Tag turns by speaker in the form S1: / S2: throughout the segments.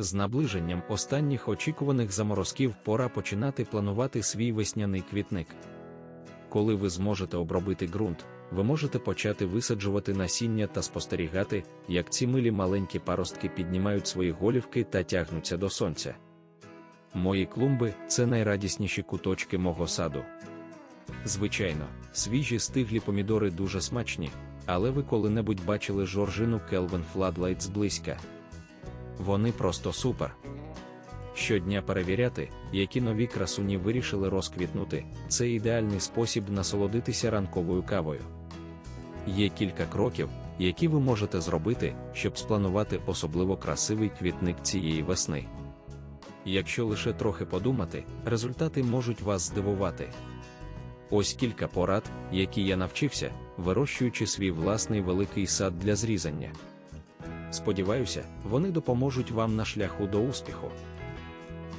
S1: З наближенням останніх очікуваних заморозків пора починати планувати свій весняний квітник. Коли ви зможете обробити ґрунт, ви можете почати висаджувати насіння та спостерігати, як ці милі маленькі паростки піднімають свої голівки та тягнуться до сонця. Мої клумби це найрадісніші куточки мого саду. Звичайно, свіжі стиглі помідори дуже смачні, але ви коли-небудь бачили жоржину Kelvin Floodlight зблизька. Вони просто супер. Щодня перевіряти, які нові красуні вирішили розквітнути, це ідеальний спосіб насолодитися ранковою кавою. Є кілька кроків, які ви можете зробити, щоб спланувати особливо красивий квітник цієї весни. Якщо лише трохи подумати, результати можуть вас здивувати. Ось кілька порад, які я навчився, вирощуючи свій власний великий сад для зрізання. Сподіваюся, вони допоможуть вам на шляху до успіху.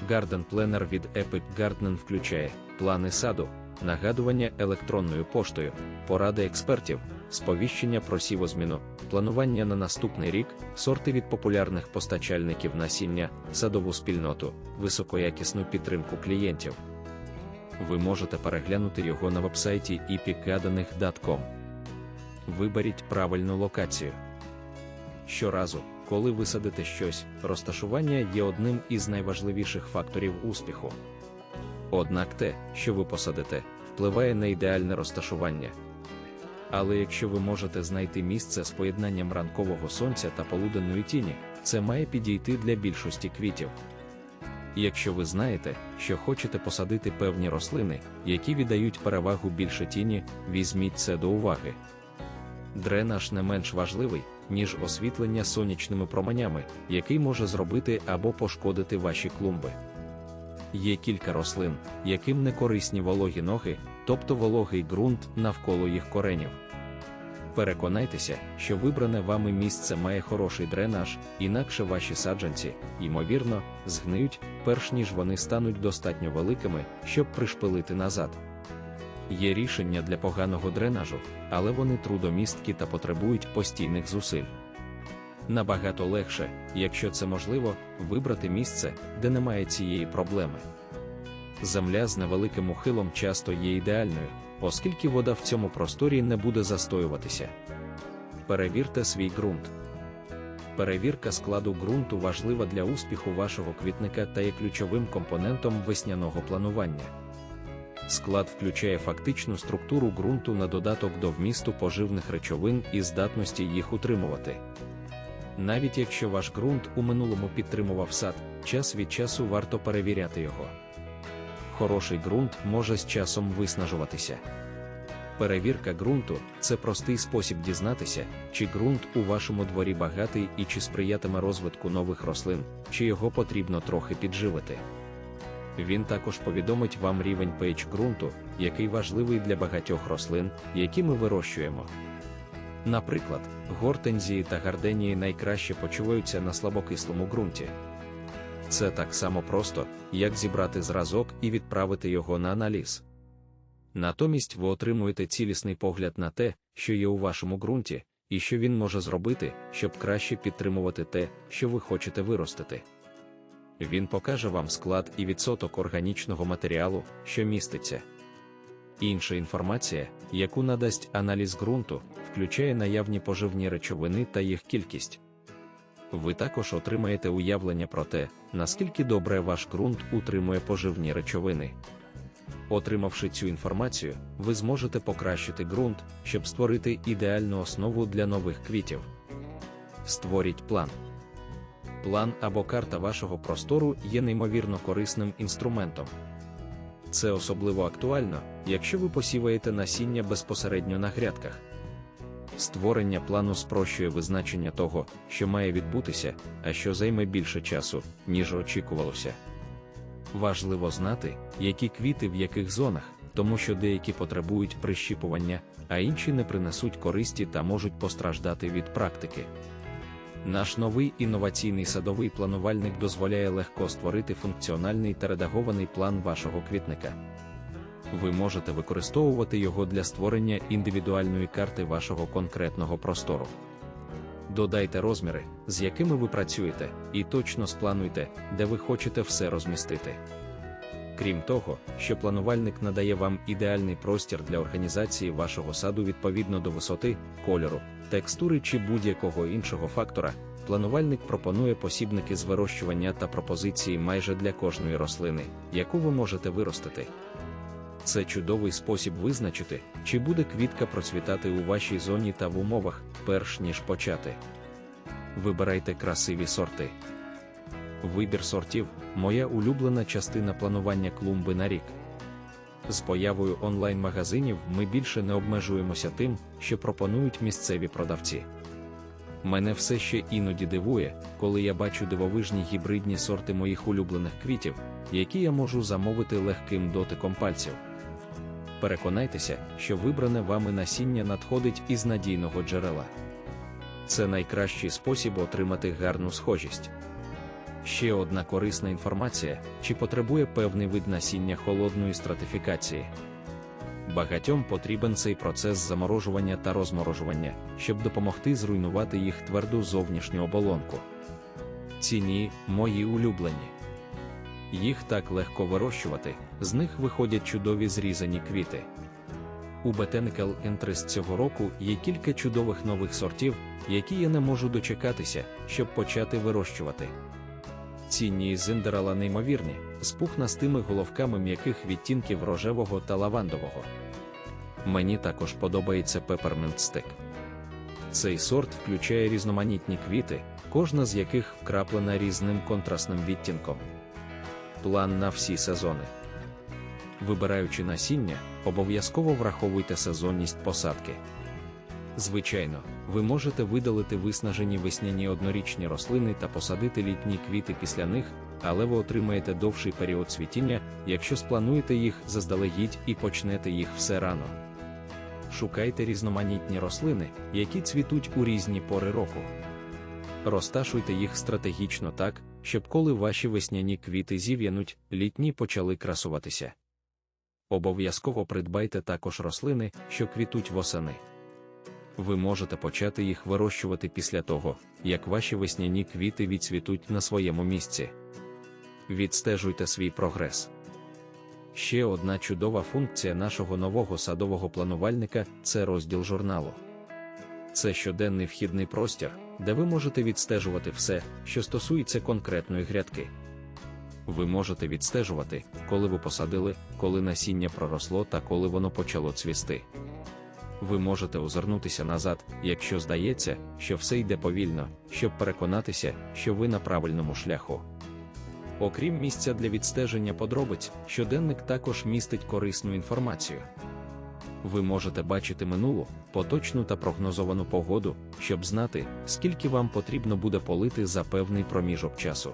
S1: Garden Planner від Epic Garden включає плани саду, нагадування електронною поштою, поради експертів, сповіщення про сівозміну, планування на наступний рік, сорти від популярних постачальників насіння, садову спільноту, високоякісну підтримку клієнтів. Ви можете переглянути його на вебсайті epicgardening.com. Виберіть правильну локацію. Щоразу, коли ви садите щось, розташування є одним із найважливіших факторів успіху. Однак те, що ви посадите, впливає на ідеальне розташування. Але якщо ви можете знайти місце з поєднанням ранкового сонця та полуденної тіні, це має підійти для більшості квітів. Якщо ви знаєте, що хочете посадити певні рослини, які віддають перевагу більше тіні, візьміть це до уваги. Дренаж не менш важливий, ніж освітлення сонячними променями, який може зробити або пошкодити ваші клумби. Є кілька рослин, яким не корисні вологі ноги, тобто вологий ґрунт навколо їх коренів. Переконайтеся, що вибране вами місце має хороший дренаж, інакше ваші саджанці, ймовірно, згниють, перш ніж вони стануть достатньо великими, щоб пришпилити назад. Є рішення для поганого дренажу, але вони трудомісткі та потребують постійних зусиль. Набагато легше, якщо це можливо, вибрати місце, де немає цієї проблеми. Земля з невеликим ухилом часто є ідеальною, оскільки вода в цьому просторі не буде застоюватися. Перевірте свій ґрунт. Перевірка складу ґрунту важлива для успіху вашого квітника та є ключовим компонентом весняного планування. Склад включає фактичну структуру ґрунту на додаток до вмісту поживних речовин і здатності їх утримувати. Навіть якщо ваш ґрунт у минулому підтримував сад, час від часу варто перевіряти його. Хороший ґрунт може з часом виснажуватися. Перевірка ґрунту це простий спосіб дізнатися, чи ґрунт у вашому дворі багатий і чи сприятиме розвитку нових рослин, чи його потрібно трохи підживити. Він також повідомить вам рівень pH ґрунту, який важливий для багатьох рослин, які ми вирощуємо. Наприклад, гортензії та гарденії найкраще почуваються на слабокислому ґрунті. Це так само просто, як зібрати зразок і відправити його на аналіз. Натомість ви отримуєте цілісний погляд на те, що є у вашому ґрунті, і що він може зробити, щоб краще підтримувати те, що ви хочете виростити. Він покаже вам склад і відсоток органічного матеріалу, що міститься. Інша інформація, яку надасть аналіз ґрунту, включає наявні поживні речовини та їх кількість. Ви також отримаєте уявлення про те, наскільки добре ваш ґрунт утримує поживні речовини. Отримавши цю інформацію, ви зможете покращити ґрунт, щоб створити ідеальну основу для нових квітів. Створіть план. План або карта вашого простору є неймовірно корисним інструментом. Це особливо актуально, якщо ви посіваєте насіння безпосередньо на грядках. Створення плану спрощує визначення того, що має відбутися, а що займе більше часу, ніж очікувалося. Важливо знати, які квіти в яких зонах, тому що деякі потребують прищіпування, а інші не принесуть користі та можуть постраждати від практики. Наш новий інноваційний садовий планувальник дозволяє легко створити функціональний та редагований план вашого квітника. Ви можете використовувати його для створення індивідуальної карти вашого конкретного простору. Додайте розміри, з якими ви працюєте, і точно сплануйте, де ви хочете все розмістити. Крім того, що планувальник надає вам ідеальний простір для організації вашого саду відповідно до висоти, кольору, текстури чи будь-якого іншого фактора, планувальник пропонує посібники з вирощування та пропозиції майже для кожної рослини, яку ви можете виростити. Це чудовий спосіб визначити, чи буде квітка процвітати у вашій зоні та в умовах, перш ніж почати. Вибирайте красиві сорти. Вибір сортів моя улюблена частина планування клумби на рік. З появою онлайн-магазинів ми більше не обмежуємося тим, що пропонують місцеві продавці. Мене все ще іноді дивує, коли я бачу дивовижні гібридні сорти моїх улюблених квітів, які я можу замовити легким дотиком пальців. Переконайтеся, що вибране вами насіння надходить із надійного джерела. Це найкращий спосіб отримати гарну схожість. Ще одна корисна інформація, чи потребує певний вид насіння холодної стратифікації. Багатьом потрібен цей процес заморожування та розморожування, щоб допомогти зруйнувати їх тверду зовнішню оболонку. Ціні мої улюблені. Їх так легко вирощувати, з них виходять чудові зрізані квіти. У Botanical Interest цього року є кілька чудових нових сортів, які я не можу дочекатися, щоб почати вирощувати. Цінні зиндерала неймовірні, з пухнастими головками м'яких відтінків рожевого та лавандового. Мені також подобається Peppermint Stick. Цей сорт включає різноманітні квіти, кожна з яких вкраплена різним контрастним відтінком. План на всі сезони. Вибираючи насіння, обов'язково враховуйте сезонність посадки. Звичайно, ви можете видалити виснажені весняні однорічні рослини та посадити літні квіти після них, але ви отримаєте довший період цвітіння, якщо сплануєте їх заздалегідь і почнете їх все рано. Шукайте різноманітні рослини, які цвітуть у різні пори року. Розташуйте їх стратегічно так, щоб коли ваші весняні квіти зів'януть, літні почали красуватися. Обов'язково придбайте також рослини, що квітуть восени. Ви можете почати їх вирощувати після того, як ваші весняні квіти відцвітуть на своєму місці. Відстежуйте свій прогрес. Ще одна чудова функція нашого нового садового планувальника це розділ журналу. Це щоденний вхідний простір, де ви можете відстежувати все, що стосується конкретної грядки. Ви можете відстежувати, коли ви посадили, коли насіння проросло та коли воно почало цвісти. Ви можете озирнутися назад, якщо здається, що все йде повільно, щоб переконатися, що ви на правильному шляху. Окрім місця для відстеження подробиць, щоденник також містить корисну інформацію. Ви можете бачити минулу, поточну та прогнозовану погоду, щоб знати, скільки вам потрібно буде полити за певний проміжок часу.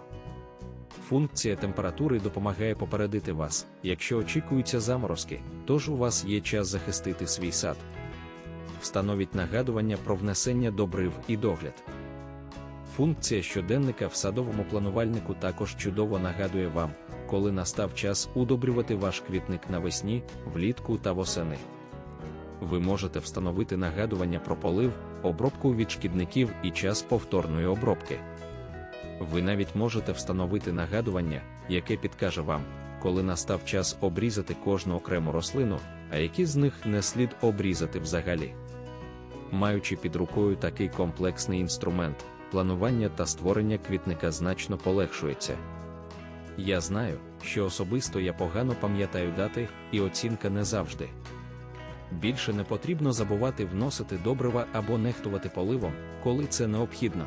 S1: Функція температури допомагає попередити вас, якщо очікуються заморозки, тож у вас є час захистити свій сад. Встановіть нагадування про внесення добрив і догляд. Функція щоденника в садовому планувальнику також чудово нагадує вам, коли настав час удобрювати ваш квітник навесні, влітку та восени. Ви можете встановити нагадування про полив, обробку від шкідників і час повторної обробки. Ви навіть можете встановити нагадування, яке підкаже вам, коли настав час обрізати кожну окрему рослину, а які з них не слід обрізати взагалі. Маючи під рукою такий комплексний інструмент, планування та створення квітника значно полегшується. Я знаю, що особисто я погано пам'ятаю дати, і оцінка не завжди. Більше не потрібно забувати вносити добрива або нехтувати поливом, коли це необхідно.